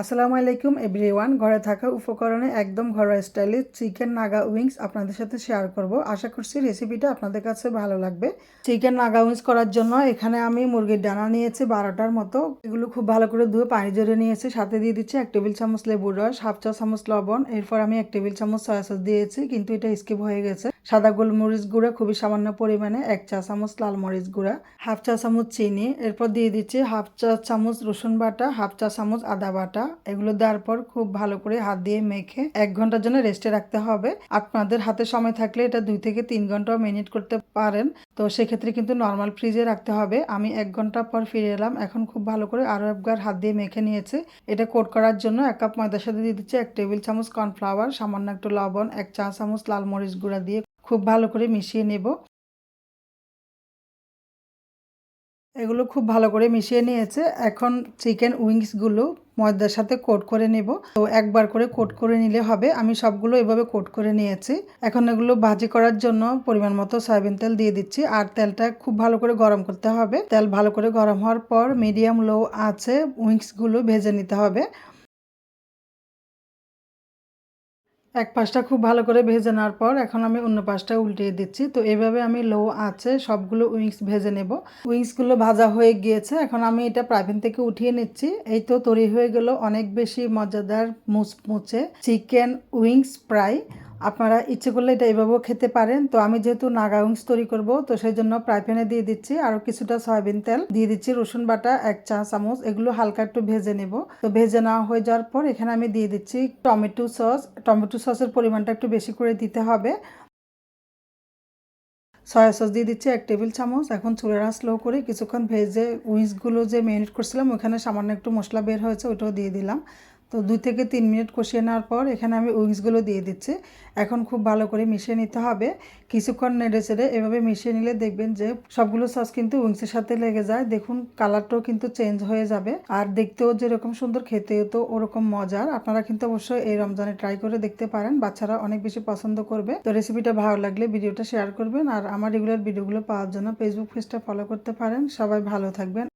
আসসালামু আলাইকুম, এভরিওয়ান। ঘরে থাকা উপকরণে একদম ঘরোয়া স্টাইলে চিকেন নাগা উইংস আপনাদের সাথে শেয়ার করব। আশা করছি রেসিপিটা আপনাদের কাছে ভালো লাগবে। চিকেন নাগা উইংস করার জন্য এখানে আমি মুরগির ডানা নিয়েছি বারোটার মতো। এগুলো খুব ভালো করে ধুয়ে পানি জড়িয়ে নিয়েছি। সাথে দিয়ে দিচ্ছি এক টেবিল চামচ লেবুর রস, হাফ চা চামচ লবণ। এরপর আমি এক টেবিল চামচ সয়া সস দিয়েছি, কিন্তু এটা স্কিপ হয়ে গেছে। সাদা গোলমরিচ গুঁড়া খুবই সামান্য পরিমাণে, এক চা চামচ লাল মরিচ গুঁড়া, হাফ চা চামচ চিনি। এরপর দিয়ে দিচ্ছি হাফ চা চামচ রসুন বাটা, হাফ চা চামচ আদা বাটা। এগুলো দেওয়ার পর খুব ভালো করে হাত দিয়ে মেখে এক ঘণ্টার জন্য রেস্টে রাখতে হবে। আপনাদের হাতে সময় থাকলে এটা দুই থেকে তিন ঘন্টাও মেরিনেট করতে পারেন। তো সেক্ষেত্রে কিন্তু নর্মাল ফ্রিজে রাখতে হবে। আমি এক ঘণ্টা পর ফিরে এলাম। এখন খুব ভালো করে আরও একবার হাত দিয়ে মেখে নিয়েছে। এটা কোট করার জন্য এক কাপ ময়দার সাথে দিয়ে দিচ্ছি এক টেবিল চামচ কর্নফ্লাওয়ার সামান্য একটু লবণ, এক চা চামচ লাল মরিচ গুঁড়া দিয়ে খুব ভালো করে মিশিয়ে নেব। এগুলো খুব ভালো করে মিশিয়ে নিয়েছে। এখন চিকেন উইংসগুলো ময়দার সাথে কোট করে নেব। তো একবার করে কোট করে নিলে হবে। আমি সবগুলো এভাবে কোট করে নিয়েছি। এখন এগুলো ভাজি করার জন্য পরিমাণ মতো সয়াবিন তেল দিয়ে দিচ্ছি। আর তেলটা খুব ভালো করে গরম করতে হবে। তেল ভালো করে গরম হওয়ার পর মিডিয়াম লো আছে উইংসগুলো ভেজে নিতে হবে। এক পাশটা খুব ভালো করে ভেজে নেওয়ার পর এখন আমি অন্য পাশটা উল্টিয়ে দিচ্ছি। তো এভাবে আমি লো আছে সবগুলো উইংস ভেজে নেব। উইংসগুলো ভাজা হয়ে গিয়েছে। এখন আমি এটা প্রাইভেন থেকে উঠিয়ে নিচ্ছি। এই তো তৈরি হয়ে গেল অনেক বেশি মজাদার মুচমুচে চিকেন উইংস ফ্রাই। আপনারা ইচ্ছে করলে এটা এভাবেও খেতে পারেন। তো আমি যেহেতু নাগা তৈরি করব, তো সেই জন্য ফ্রাই প্যানে দিয়ে দিচ্ছি। আরও কিছুটা সয়াবিন তেল দিয়ে দিচ্ছি, রসুন বাটা, এক চা চামচ। এগুলো হালকা একটু ভেজে নেব। তো ভেজে নেওয়া হয়ে যাওয়ার পর এখানে আমি দিয়ে দিচ্ছি টমেটো সস। টমেটো সসের পরিমাণটা একটু বেশি করে দিতে হবে। সয়া সস দিয়ে দিচ্ছি এক টেবিল চামচ। এখন চুলের স্লো করে কিছুক্ষণ ভেজে উইংসগুলো যে মেরিনেট করছিলাম, ওখানে সামান্য একটু মশলা বের হয়েছে, ওটাও দিয়ে দিলাম। তো দুই থেকে তিন মিনিট কষিয়ে নেওয়ার পর এখানে আমি উইংসগুলো দিয়ে দিচ্ছি। এখন খুব ভালো করে মিশিয়ে নিতে হবে। কিছুক্ষণ নেড়ে চেড়ে এভাবে মিশিয়ে নিলে দেখবেন যে সবগুলো সস কিন্তু উইংসের সাথে লেগে যায়। দেখুন, কালারটাও কিন্তু চেঞ্জ হয়ে যাবে। আর দেখতেও যেরকম সুন্দর, খেতেও তো ওরকম মজার। আপনারা কিন্তু অবশ্যই এই রমজানে ট্রাই করে দেখতে পারেন। বাচ্চারা অনেক বেশি পছন্দ করবে। তো রেসিপিটা ভালো লাগলে ভিডিওটা শেয়ার করবেন। আর আমার রেগুলার ভিডিওগুলো পাওয়ার জন্য ফেসবুক পেজটা ফলো করতে পারেন। সবাই ভালো থাকবেন।